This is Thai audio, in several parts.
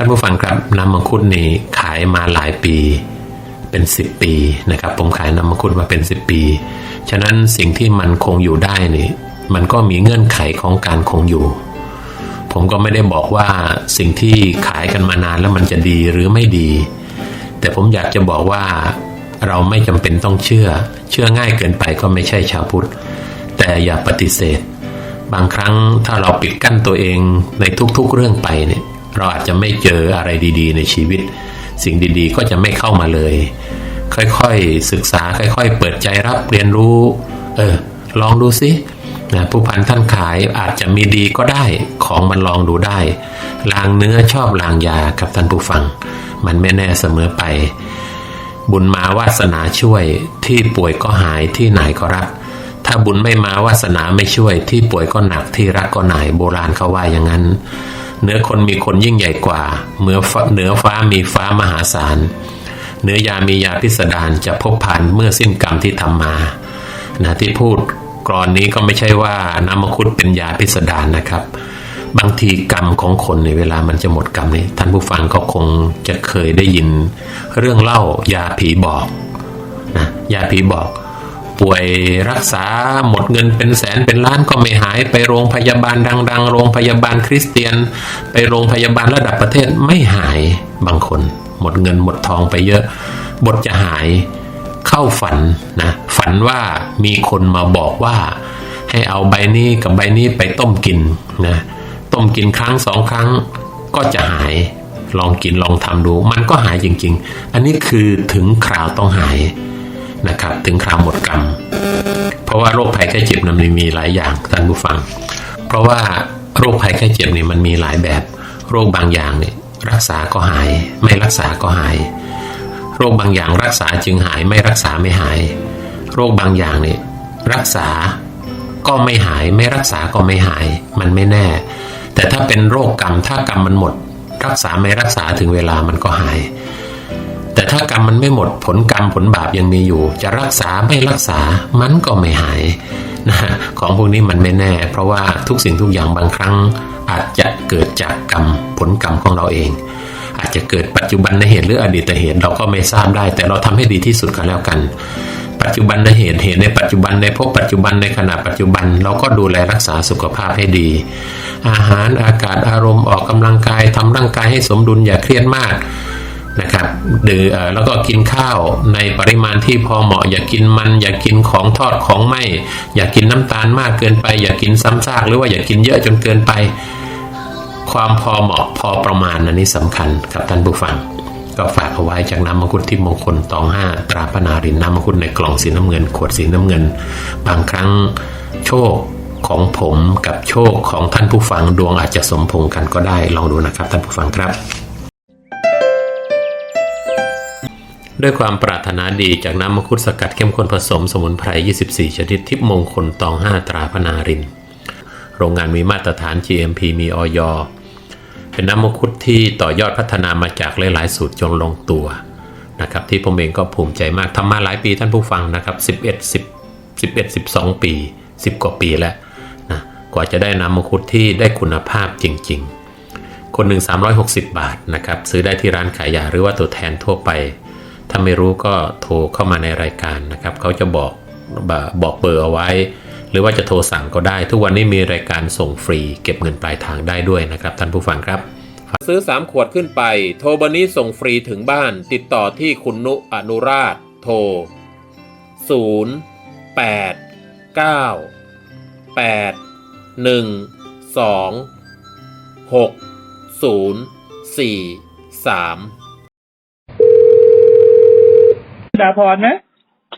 ท่านผู้ฟังครับน้ำมังคุดนี่ขายมาหลายปีเป็นสิบปีนะครับ ผมขายน้ำมังคุดมาเป็นสิบปี ฉะนั้นสิ่งที่มันคงอยู่ได้นี่มันก็มีเงื่อนไขของการคงอยู่ ผมก็ไม่ได้บอกว่าสิ่งที่ขายกันมานานแล้วมันจะดีหรือไม่ดี แต่ผมอยากจะบอกว่าเราไม่จำเป็นต้องเชื่อ เชื่อง่ายเกินไปก็ไม่ใช่ชาวพุทธ แต่อย่าปฏิเสธ บางครั้งถ้าเราปิดกั้นตัวเองในทุกๆเรื่องไปเนี่ย เราอาจจะไม่เจออะไรดีๆ ในชีวิต สิ่งดีๆ ก็จะไม่เข้ามาเลย ค่อยๆศึกษาค่อยๆ เปิดใจรับเรียนรู้ เออ ลองดูสินะผู้พันท่านขายอาจจะมีดีก็ได้ของมันลองดูได้ลางเนื้อชอบลางยากับท่านผู้ฟัง มันไม่แน่เสมอไป บุญมาวาสนาช่วยที่ป่วยก็หายที่ไหนก็รัก ถ้าบุญไม่มาวาสนาไม่ช่วยที่ป่วยก็หนักที่รักก็หนายโบราณเขาว่าอย่างนั้น เหนือคนมีคนยิ่งใหญ่กว่าเมื่อเหนือฟ้ามีฟ้ามหาศาลเนื้อยามียาพิสดารจะพบผ่านเมื่อสิ้นกรรมที่ทำมานะที่พูดกรอนนี้ก็ไม่ใช่ว่าน้ำมังคุดเป็นยาพิสดารนะครับ บางทีกรรมของคนในเวลามันจะหมดกรรมนี่ท่านผู้ฟังก็คงจะเคยได้ยิน เรื่องเล่ายาผีบอกนะยาผีบอก ป่วยรักษาหมดเงินเป็นแสนเป็นล้านก็ไม่หายไปโรงพยาบาลดัง ๆ โรงพยาบาลคริสเตียน ไปโรงพยาบาลระดับประเทศไม่หายบางคน หมดเงินหมดทองไปเยอะ บทจะหายเข้าฝันนะฝันว่ามีคนมาบอกว่า ให้เอาใบนี้กับใบนี้ไปต้มกินนะต้มกินครั้งสองครั้งก็จะหายลองกินลองทำดู มันก็หายจริง ๆ อันนี้คือถึงคราวต้องหาย นะครับ ถึงคราวหมดกรรม เพราะว่าโรคภัยไข้เจ็บนั้นมีหลายอย่างท่านผู้ฟัง เพราะว่าโรคภัยไข้เจ็บนี่มันมีหลายแบบ โรคบางอย่างเนี่ยรักษาก็หาย ไม่รักษาก็หาย โรคบางอย่างรักษาจึงหายไม่รักษาไม่หาย โรคบางอย่างเนี่ยรักษาก็ไม่หายไม่รักษาก็ไม่หาย มันไม่แน่ แต่ถ้าเป็นโรคกรรมถ้ากรรมมันหมด รักษาไม่รักษาถึงเวลามันก็หาย แต่ถ้ากรรมมันไม่หมดผลกรรมผลบาปยังมีอยู่ จะรักษาไม่รักษามันก็ไม่หายนะของพวกนี้มันไม่แน่ เพราะว่าทุกสิ่งทุกอย่างบางครั้ง อาจจะเกิดจากกรรมผลกรรมของเราเอง อาจจะเกิดปัจจุบันในเหตุหรืออดีตเหตุเราก็ไม่ทราบได้ แต่เราทำให้ดีที่สุดกันแล้วกัน ปัจจุบันในเหตุเหตุในปัจจุบันในพบปัจจุบันในขณะปัจจุบันเราก็ดูแลรักษาสุขภาพให้ดี อาหารอากาศอารมณ์ออกกำลังกายทำร่างกายให้สมดุลอย่าเครียดมาก นะครับดือแล้วก็กินข้าวในปริมาณที่พอเหมาะ อย่ากินมัน อย่ากินของทอดของไหมอย่ากินน้ำตาลมากเกินไป อย่ากินซ้ำซากหรือว่าอย่ากินเยอะจนเกินไป ความพอเหมาะพอประมาณอันนี้สำคัญครับท่านผู้ฟัง ก็ฝากเอาไว้จากน้ำมังคุดที่มงคลตองห้าตราพนารินน้ำมังคุดในกล่องสีน้ำเงิน ขวดสีน้ำเงิน บางครั้งโชคของผมกับโชคของท่านผู้ฟังดวงอาจจะสมพงกันก็ได้ลองดูนะครับท่านผู้ฟังครับ ด้วยความปรารถนาดีจากน้ำมังคุดสกัดเข้มข้นผสมสมุนไพร 24 ชนิดทิพมงคลตอง 5 ตราพนาริน โรงงานมีมาตรฐาน GMP มีออยเป็นน้ำมังคุดที่ต่อยอดพัฒนามาจากหลาย ๆ สูตรจนลงตัวนะครับที่ผมเองก็ภูมิใจมากทำมาหลายปีท่านผู้ฟังนะครับ 11 10 11 12 ปี 10 กว่าปีแล้วนะกว่าจะได้น้ำมังคุดที่ได้คุณภาพจริง ๆ คนหนึ่ง360 บาทนะครับซื้อได้ที่ร้านขายยาหรือว่าตัวแทนทั่วไป ถ้าไม่รู้ก็โทรเข้ามาในรายการนะครับ เขาจะบอกบอกเบอร์เอาไว้ หรือว่าจะโทรสั่งก็ได้ ทุกวันนี้มีรายการส่งฟรี เก็บเงินปลายทางได้ด้วยนะครับ ท่านผู้ฟังครับ ซื้อ 3 ขวดขึ้นไป โทรเบอร์นี้ส่งฟรีถึงบ้าน ติดต่อที่คุณนุอนุราช โทร 0 8 9 8 1 2 6 0 4 3 ดาพรไหม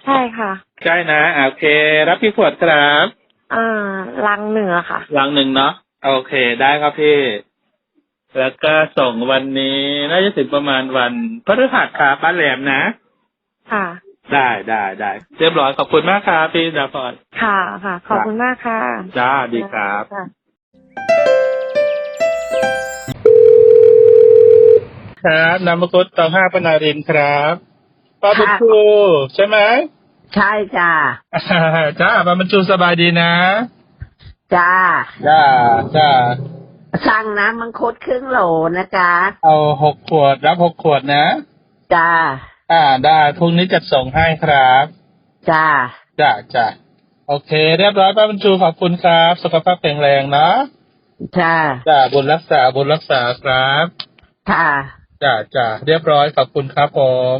ใช่ค่ะใช่นะอะโอเค รับกี่ขวดครับอ่าลังเหนือค่ะ ลังหนึ่งเนาะโอเค ได้ครับพี่ แล้วก็ส่งวันนี้น่าจะถึงประมาณวันพฤหัสครับบ้านแหลมนะ ค่ะ ได้ได้ได้เรียบร้อยขอบคุณมากครับพี่ดาพรค่ะค่ะ ขอบคุณมากค่ะจ้าดีครับ ค่ะครับนามกุฎตองห้าปนารินทร์ครับ ป้าบุญค่ะชูใช่ไหมใช่จ้าอ่าจ้าป้าบุญชูสบายดีนะจ้าจ้าจ้าสั่งน้ำมังคุดครึ่งโหลนะจ๊ะเอาหกขวดรับหกขวดนะจ้าอ่าได้พรุ่งนี้จัดส่งให้ครับจ้าจ้ะจ้ะโอเค เรียบร้อยป้าบรรจูขอบคุณครับ สุขภาพแข็งแรงเนาะจ้าจ้ะบุญรักษาบุญรักษาครับ ค่ะจ้ะจ้ะเรียบร้อยขอบคุณครับผม